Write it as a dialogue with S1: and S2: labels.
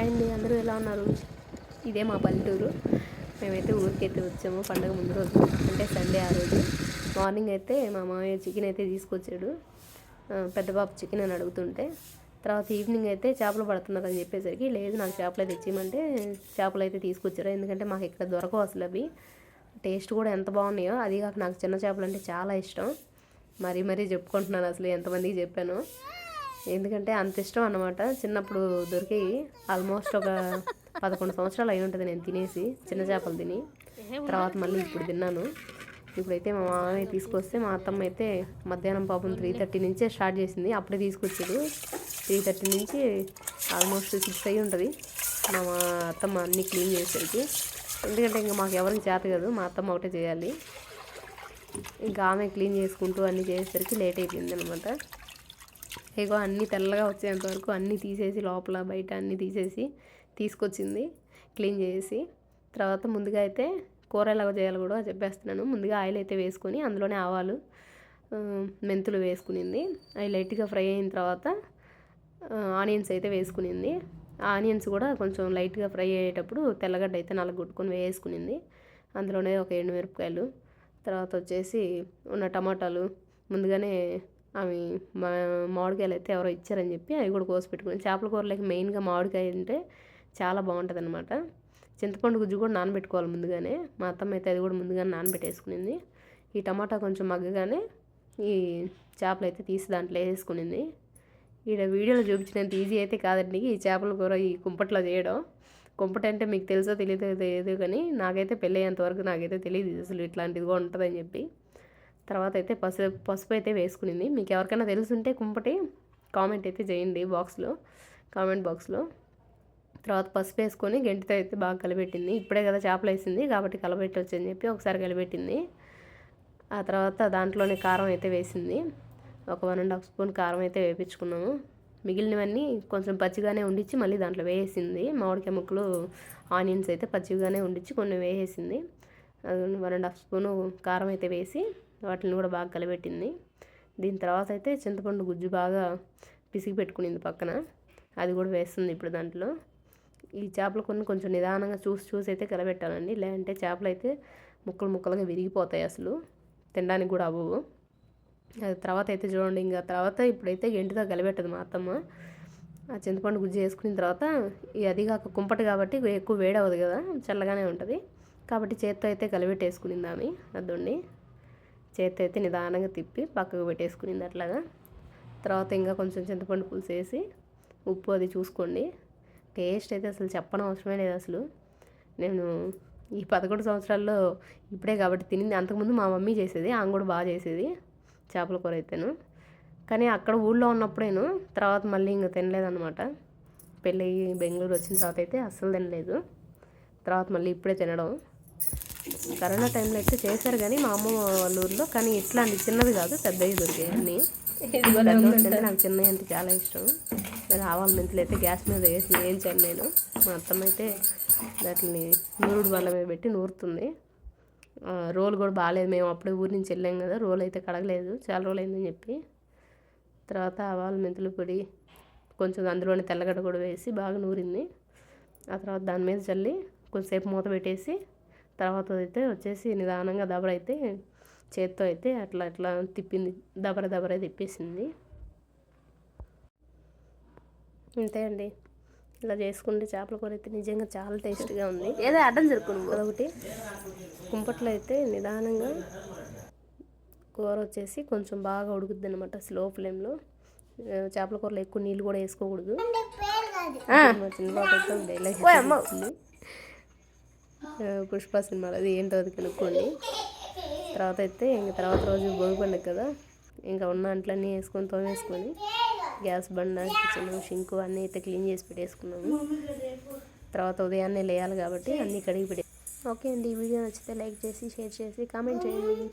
S1: Hi అండి అందరూ ఎలా ఉన్నారు? ఇదే మా పల్లెటూరు. మేమైతే ఊరికైతే వచ్చాము పండగ ముందు రోజు. అంటే సండే ఆ రోజు. మార్నింగ్ అయితే మా మామయ్య చికెన్ అయితే తీసుకొచ్చాడు. పెద్ద బాబు చికెన్ అని అడుగుతుంటే తర్వాత ఈవినింగ్ అయితే చేపలు పడుతున్నారు అని చెప్పేసరికి లేదు నాకు చేపలు అయితే ఇచ్చేయమంటే చేపలు అయితే తీసుకొచ్చారు. ఎందుకంటే మాకు ఇక్కడ దొరకవు అసలు అవి. టేస్ట్ కూడా ఎంత బాగున్నాయో అది కాక నాకు చిన్న చేపలు అంటే చాలా ఇష్టం. మరీ మరీ చెప్పుకుంటున్నాను అసలు ఎంతమందికి చెప్పాను. ఎందుకంటే అంత ఇష్టం అన్నమాట. చిన్నప్పుడు దొరికి ఆల్మోస్ట్ ఒక పదకొండు సంవత్సరాలు అయి ఉంటుంది నేను తినేసి చిన్న చేపలు తిని. తర్వాత మళ్ళీ ఇప్పుడు తిన్నాను. ఇప్పుడైతే మా మామయ్య తీసుకొస్తే మా అత్తమ్మ అయితే మధ్యాహ్నం పాపం త్రీ థర్టీ నుంచే స్టార్ట్ చేసింది. అప్పుడే తీసుకొచ్చాడు త్రీ థర్టీ నుంచి ఆల్మోస్ట్ సిక్స్ అయి ఉంటుంది. మా మా అత్తమ్మ అన్నీ క్లీన్ చేసేసరికి. ఎందుకంటే ఇంకా మాకు ఎవరికి చేత కాదు మా అత్తమ్మ ఒకటే చేయాలి. ఇంకా ఆమె క్లీన్ చేసుకుంటూ అన్నీ చేసేసరికి లేట్ అయిపోయింది అనమాట ఇగో అన్నీ తెల్లగా వచ్చేంత వరకు అన్నీ తీసేసి లోపల బయట అన్నీ తీసేసి తీసుకొచ్చింది. క్లీన్ చేసి తర్వాత ముందుగా అయితే కూర ఎలాగో చేయాలి కూడా చెప్పేస్తున్నాను. ముందుగా ఆయిల్ అయితే వేసుకొని అందులోనే ఆవాలు మెంతులు వేసుకునింది. అవి లైట్గా ఫ్రై అయిన తర్వాత ఆనియన్స్ అయితే వేసుకునింది. ఆనియన్స్ కూడా కొంచెం లైట్గా ఫ్రై అయ్యేటప్పుడు తెల్లగడ్డ అయితే నలగొట్టుకొని వేసుకునింది. అందులోనే ఒక ఎండు మిరపకాయలు తర్వాత వచ్చేసి ఉన్న టమాటాలు ముందుగానే అవి మా మామిడికాయలు అయితే ఎవరో ఇచ్చారని చెప్పి అవి కూడా కోసి పెట్టుకుని చేపల కూరలకి మెయిన్గా మామిడికాయ అంటే చాలా బాగుంటుంది అనమాట చింతపండు గుజ్జు కూడా నానబెట్టుకోవాలి ముందుగానే. మా అత్తమ్మ అయితే అది కూడా ముందుగానే నానబెట్టేసుకునింది. ఈ టమాటా కొంచెం మగ్గగానే ఈ చేపలు అయితే తీసి దాంట్లో వేసుకునింది. ఈడ వీడియోలో చూపించినంత ఈజీ అయితే కాదండి. ఈ చేపల కూర ఈ కుంపట్లో చేయడం. కుంపట అంటే మీకు తెలుసో తెలియదో తెలియదు కానీ నాకైతే పెళ్ళి అయ్యేంత వరకు నాకైతే తెలియదు. అసలు ఇట్లాంటిది కూడా ఉంటుందని చెప్పి. తర్వాత అయితే పసుపు పసుపు అయితే వేసుకునింది. మీకు ఎవరికైనా తెలుసుంటే కుంపటి కామెంట్ అయితే చేయండి బాక్స్లో కామెంట్ బాక్స్లో. తర్వాత పసుపు వేసుకొని గంటితో అయితే బాగా కలిపెట్టింది ఇప్పుడే కదా చేపలు వేసింది కాబట్టి కలబెట్టొచ్చు అని చెప్పి ఒకసారి కలిపెట్టింది ఆ తర్వాత దాంట్లోనే కారం అయితే వేసింది. ఒక వన్ అండ్ హాఫ్ స్పూన్ కారం అయితే వేపించుకున్నాము. మిగిలినవన్నీ కొంచెం పచ్చిగానే ఉండిచ్చి మళ్ళీ దాంట్లో వేసింది మామిడికాయ ముక్కలు ఆనియన్స్ అయితే పచ్చిగానే ఉండిచ్చి కొన్ని వేసేసింది. వన్ అండ్ హాఫ్ స్పూను కారం అయితే వేసి వాటిని కూడా బాగా కలబెట్టింది. దీని తర్వాత అయితే చింతపండు గుజ్జు బాగా పిసికి పెట్టుకునింది పక్కన. అది కూడా వేస్తుంది ఇప్పుడు దాంట్లో. ఈ చేపలు కొన్ని కొంచెం నిదానంగా చూసి చూసి అయితే కలబెట్టాలండి. లేదంటే చేపలు అయితే ముక్కలు ముక్కలుగా విరిగిపోతాయి అసలు. తినడానికి కూడా అవ్వవు. అది తర్వాత అయితే చూడండి ఇంకా తర్వాత ఇప్పుడైతే గంటితో కలబెట్టదు మా అత్తమ్మ. ఆ చింతపండు గుజ్జు వేసుకున్న తర్వాత ఈ అది కాక కుంపటి కాబట్టి ఎక్కువ వేడి అవ్వదు కదా చల్లగానే ఉంటుంది. కాబట్టి చేత్తో అయితే కలిపెట్టేసుకునింది ఆమె అద్దండి చేతి అయితే నిదానంగా తిప్పి పక్కకు పెట్టేసుకునింది అట్లాగా తర్వాత ఇంకా కొంచెం చింతపండు పులుసు వేసి ఉప్పు అది చూసుకోండి. టేస్ట్ అయితే అసలు చెప్పడం అవసరమే లేదు అసలు. నేను ఈ పదకొండు సంవత్సరాల్లో ఇప్పుడే కాబట్టి తినింది. అంతకుముందు మా మమ్మీ చేసేది ఆమె కూడా బాగా చేసేది చేపల కూర అయితేను. కానీ అక్కడ ఊళ్ళో ఉన్నప్పుడేను తర్వాత మళ్ళీ ఇంకా తినలేదన్నమాట. పెళ్ళి బెంగళూరు వచ్చిన తర్వాత అయితే అస్సలు తినలేదు. తర్వాత మళ్ళీ ఇప్పుడే తినడం. కరోనా టైంలో అయితే చేశారు కానీ మా అమ్మ వాళ్ళ ఊర్లో కానీ ఇట్లాంటి చిన్నవి కాదు పెద్దవి దొరికాయి అన్నీ. నాకు చిన్నవి అంటే చాలా ఇష్టం. మరి ఆవాల మెంతులు అయితే గ్యాస్ మీద వేసి వేయించాను నేను. మా అత్తమ్మ అయితే దాటిని నూరుడు బల్ల మీద పెట్టి నూరుతుంది. రోల్ కూడా బాగాలేదు. మేము అప్పుడే ఊరి నుంచి వెళ్ళాం కదా రోల్ అయితే కడగలేదు. చాలా రోజులు అయిందని చెప్పి. తర్వాత ఆవాల మెంతుల పొడి కొంచెం అందులోనే తెల్లగడ్డ కూడా వేసి బాగా నూరింది. ఆ తర్వాత దాని మీద చల్లి కొంచెంసేపు మూత పెట్టేసి తర్వాత అయితే వచ్చేసి నిదానంగా దబర అయితే చేత్తో అయితే అట్లా అట్లా తిప్పింది. దబర దబర తిప్పేసింది. అంతే అండి. ఇలా చేసుకుంటే చేపల కూర అయితే నిజంగా చాలా టేస్ట్గా ఉంది. ఏదో అడ్డం జరుపుకుని అదొకటి. కుంపట్లో అయితే నిదానంగా కూర వచ్చేసి కొంచెం బాగా ఉడుకుద్ది అనమాట స్లో ఫ్లేమ్లో. చేపల కూరలో ఎక్కువ నీళ్ళు కూడా వేసుకోకూడదు. చిన్న బాబు అయితే డైలాగ్ పుష్ప సినిమాలో అది ఏంటో అది కనుక్కోండి. తర్వాత అయితే ఇంక తర్వాత రోజు భోగి పండుగ కదా. ఇంకా ఉన్న అంట్లన్నీ వేసుకొని తోమేసుకొని గ్యాస్ బండ కిచెన్ షింకు అన్నీ అయితే క్లీన్ చేసి పెట్టేసుకున్నాము. తర్వాత ఉదయాన్నే లేయాలి కాబట్టి అన్నీ కడిగి పెట్టే ఓకే అండి ఈ వీడియో నచ్చితే లైక్ చేసి షేర్ చేసి కామెంట్ చేయండి.